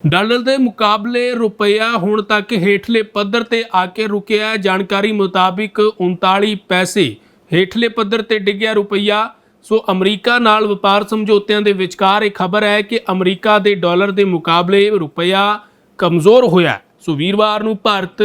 Dollar ਦੇ ਮੁਕਾਬਲੇ ਰੁਪਇਆ ਹੁਣ ਤੱਕ ਹੇਠਲੇ ਪੱਧਰ ਤੇ ਆ ਕੇ ਰੁਕਿਆ ਜਾਣਕਾਰੀ ਮੁਤਾਬਿਕ 39 ਪੈਸੇ ਹੇਠਲੇ ਪੱਧਰ ਤੇ ਡਿੱਗਿਆ ਰੁਪਇਆ ਸੋ ਅਮਰੀਕਾ ਨਾਲ ਵਪਾਰ ਸਮਝੌਤਿਆਂ ਦੇ ਵਿਚਕਾਰ ਇਹ ਖਬਰ ਹੈ ਕਿ ਅਮਰੀਕਾ ਦੇ ਡਾਲਰ ਦੇ ਮੁਕਾਬਲੇ ਰੁਪਇਆ ਕਮਜ਼ੋਰ ਹੋਇਆ ਸੋ ਵੀਰਵਾਰ ਨੂੰ ਭਾਰਤ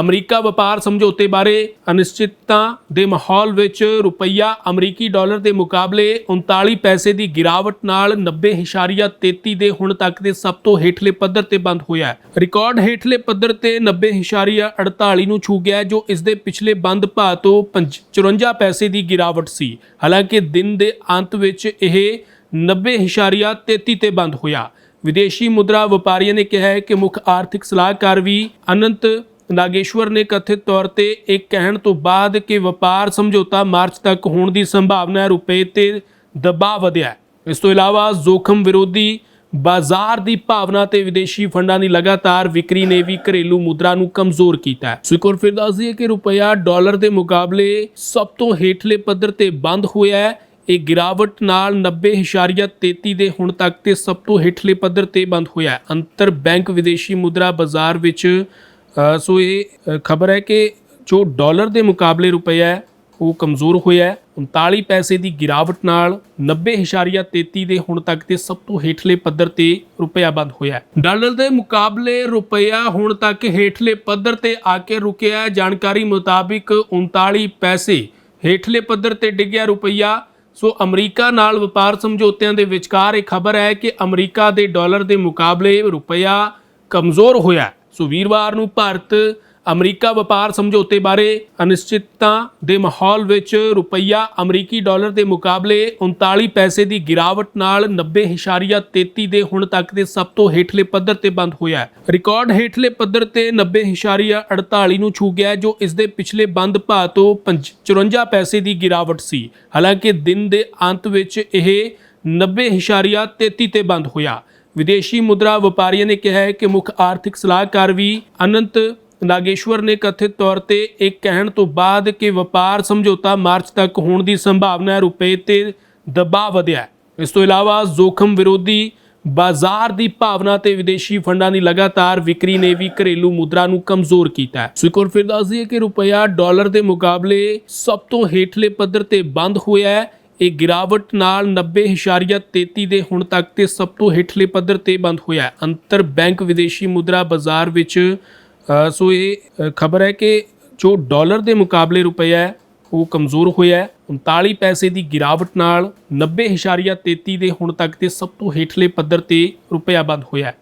ਅਮਰੀਕਾ ਵਪਾਰ ਸਮਝੌਤੇ ਬਾਰੇ ਅਨਿਸ਼ਚਿਤਤਾ ਦੇ ਮਾਹੌਲ ਵਿੱਚ ਰੁਪਈਆ ਅਮਰੀਕੀ ਡਾਲਰ ਦੇ ਮੁਕਾਬਲੇ 39 ਪੈਸੇ ਦੀ ਗਿਰਾਵਟ ਨਾਲ 90.33 ਦੇ ਹੁਣ ਤੱਕ ਦੇ ਸਭ ਤੋਂ ਹੇਠਲੇ ਪੱਧਰ ਤੇ ਬੰਦ ਹੋਇਆ ਹੈ। ਰਿਕਾਰਡ ਹੇਠਲੇ ਪੱਧਰ ਤੇ 90.48 ਨੂੰ ਛੂ ਗਿਆ ਜੋ ਇਸ ਦੇ ਪਿਛਲੇ ਬੰਦ ਭਾਅ ਤੋਂ 54 ਪੈਸੇ ਦੀ ਗਿਰਾਵਟ ਸੀ। ਹਾਲਾਂਕਿ ਦਿਨ ਦੇ ਅੰਤ ਵਿੱਚ ਇਹ 90.33 ਤੇ ਬੰਦ ਹੋਇਆ। ਵਿਦੇਸ਼ੀ ਮੁਦਰਾ ਵਪਾਰੀਆਂ ਨੇ ਕਿਹਾ ਹੈ ਕਿ ਮੁੱਖ ਆਰਥਿਕ ਸਲਾਹਕਾਰ ਵੀ ਅਨੰਤ ਨਾਗੇਸ਼ਵਰ ਨੇ ਕਥਿਤ ਤੌਰ ਤੇ ਇਹ ਕਹਿਣ ਤੋਂ ਬਾਅਦ ਕਿ ਵਪਾਰ ਸਮਝੌਤਾ ਮਾਰਚ ਤੱਕ ਹੋਣ ਦੀ ਸੰਭਾਵਨਾ ਹੈ ਰੁਪਏ ਤੇ ਦਬਾਅ ਵਧਿਆ ਇਸ ਤੋਂ ਇਲਾਵਾ ਜ਼ੋਖਮ ਵਿਰੋਧੀ ਬਾਜ਼ਾਰ ਦੀ ਭਾਵਨਾ ਤੇ ਵਿਦੇਸ਼ੀ ਫੰਡਾਂ ਦੀ ਲਗਾਤਾਰ ਵਿਕਰੀ ਨੇ ਵੀ ਘਰੇਲੂ ਮੁਦਰਾ ਨੂੰ ਕਮਜ਼ੋਰ ਕੀਤਾ ਹੈ। ਸੋ ਫਿਰ ਦੱਸ ਦਈਏ ਕਿ ਰੁਪਇਆ ਡਾਲਰ ਦੇ ਮੁਕਾਬਲੇ ਸਭ ਤੋਂ ਹੇਠਲੇ ਪੱਧਰ ਤੇ ਬੰਦ ਹੋਇਆ ਹੈ। ਇਹ ਗਿਰਾਵਟ ਨਾਲ 90.33 ਦੇ ਹੁਣ ਤੱਕ ਤੇ ਸਭ ਤੋਂ ਹੇਠਲੇ ਪੱਧਰ ਤੇ ਬੰਦ ਹੋਇਆ ਹੈ। ਅੰਤਰ ਬੈਂਕ ਵਿਦੇਸ਼ੀ ਮੁਦਰਾ ਬਾਜ਼ਾਰ ਵਿੱਚ ਸੋ ਇਹ ਖਬਰ ਹੈ ਕਿ ਜੋ ਡਾਲਰ ਦੇ ਮੁਕਾਬਲੇ ਰੁਪਇਆ ਹੈ, ਉਹ ਕਮਜ਼ੋਰ ਹੋਇਆ ਹੈ। 39 ਪੈਸੇ ਦੀ ਗਿਰਾਵਟ ਨਾਲ 90.33 ਦੇ ਹੁਣ ਤੱਕ ਦੇ ਸਭ ਤੋਂ ਹੇਠਲੇ ਪੱਧਰ ਤੇ ਰੁਪਇਆ ਬੰਦ ਹੋਇਆ ਡਾਲਰ ਦੇ ਮੁਕਾਬਲੇ ਰੁਪਇਆ ਹੁਣ ਤੱਕ ਹੇਠਲੇ ਪੱਧਰ ਤੇ ਆ ਕੇ ਰੁਕਿਆ ਹੈ। ਜਾਣਕਾਰੀ ਮੁਤਾਬਿਕ 39 ਪੈਸੇ ਹੇਠਲੇ ਪੱਧਰ ਤੇ ਡਿੱਗਿਆ ਰੁਪਇਆ। ਸੋ ਅਮਰੀਕਾ ਨਾਲ ਵਪਾਰ ਸਮਝੌਤਿਆਂ ਦੇ ਵਿਚਕਾਰ ਇਹ ਖਬਰ ਹੈ ਕਿ ਅਮਰੀਕਾ ਦੇ ਡਾਲਰ ਦੇ ਮੁਕਾਬਲੇ ਰੁਪਇਆ ਕਮਜ਼ੋਰ ਹੋਇਆ ਸੋ ਵੀਰਵਾਰ ਨੂੰ ਭਾਰਤ ਅਮਰੀਕਾ ਵਪਾਰ ਸਮਝੌਤੇ ਬਾਰੇ ਅਨਿਸ਼ਚਿਤਤਾ ਦੇ ਮਾਹੌਲ ਵਿੱਚ ਰੁਪਈਆ ਅਮਰੀਕੀ ਡਾਲਰ ਦੇ ਮੁਕਾਬਲੇ 39 ਪੈਸੇ ਦੀ ਗਿਰਾਵਟ ਨਾਲ 90.33 ਦੇ ਹੁਣ ਤੱਕ ਦੇ ਸਭ ਤੋਂ ਹੇਠਲੇ ਪੱਧਰ ਤੇ ਬੰਦ ਹੋਇਆ ਹੈ। ਰਿਕਾਰਡ ਹੇਠਲੇ ਪੱਧਰ ਤੇ 90.48 ਨੂੰ ਛੂ ਗਿਆ ਜੋ ਇਸ ਦੇ ਪਿਛਲੇ ਬੰਦ ਭਾਅ ਤੋਂ 54 ਪੈਸੇ ਦੀ ਗਿਰਾਵਟ ਸੀ। ਹਾਲਾਂਕਿ ਦਿਨ ਦੇ ਅੰਤ ਵਿੱਚ ਇਹ 90.33 ਤੇ ਬੰਦ ਹੋਇਆ। ਵਿਦੇਸ਼ੀ ਮੁਦਰਾ ਵਪਾਰੀਆਂ ਨੇ ਕਿਹਾ ਹੈ ਕਿ ਮੁੱਖ ਆਰਥਿਕ ਸਲਾਹਕਾਰ ਵੀ ਅਨੰਤ ਨਾਗੇਸ਼ਵਰ ਨੇ ਕਥਿਤ ਤੌਰ ਤੇ ਇਹ ਕਹਿਣ ਤੋਂ ਬਾਅਦ ਕਿ ਵਪਾਰ ਸਮਝੌਤਾ ਮਾਰਚ ਤੱਕ ਹੋਣ ਦੀ ਸੰਭਾਵਨਾ ਹੈ ਰੁਪਏ ਤੇ ਦਬਾਅ ਵਧਿਆ ਇਸ ਤੋਂ ਇਲਾਵਾ ਜ਼ੋਖਮ ਵਿਰੋਧੀ ਬਾਜ਼ਾਰ ਦੀ ਭਾਵਨਾ ਤੇ ਵਿਦੇਸ਼ੀ ਫੰਡਾਂ ਦੀ ਲਗਾਤਾਰ ਵਿਕਰੀ ਨੇ ਵੀ ਘਰੇਲੂ ਮੁਦਰਾ ਨੂੰ ਕਮਜ਼ੋਰ ਕੀਤਾ ਹੈ। ਸੋ ਫਿਰ ਦੱਸਦੀ ਹੈ ਕਿ ਰੁਪਇਆ ਡਾਲਰ ਦੇ ਮੁਕਾਬਲੇ ਸਭ ਤੋਂ ਹੇਠਲੇ ਪੱਧਰ ਤੇ ਬੰਦ ਹੋਇਆ ਹੈ। ਇਹ ਗਿਰਾਵਟ ਨਾਲ 90.33 ਦੇ ਹੁਣ ਤੱਕ ਤੇ ਸਭ ਤੋਂ ਹੇਠਲੇ ਪੱਧਰ ਤੇ ਬੰਦ ਹੋਇਆ ਅੰਤਰ ਬੈਂਕ ਵਿਦੇਸ਼ੀ ਮੁਦਰਾ ਬਾਜ਼ਾਰ ਵਿੱਚ ਸੋ ਇਹ ਖਬਰ ਹੈ ਕਿ ਜੋ ਡਾਲਰ ਦੇ ਮੁਕਾਬਲੇ ਰੁਪਇਆ ਹੈ, ਉਹ ਕਮਜ਼ੋਰ ਹੋਇਆ ਹੈ। 39 ਪੈਸੇ ਦੀ ਗਿਰਾਵਟ ਨਾਲ 90.33 ਦੇ ਹੁਣ ਤੱਕ ਦੇ ਸਭ ਤੋਂ ਹੇਠਲੇ ਪੱਧਰ ਤੇ ਰੁਪਇਆ ਬੰਦ ਹੋਇਆ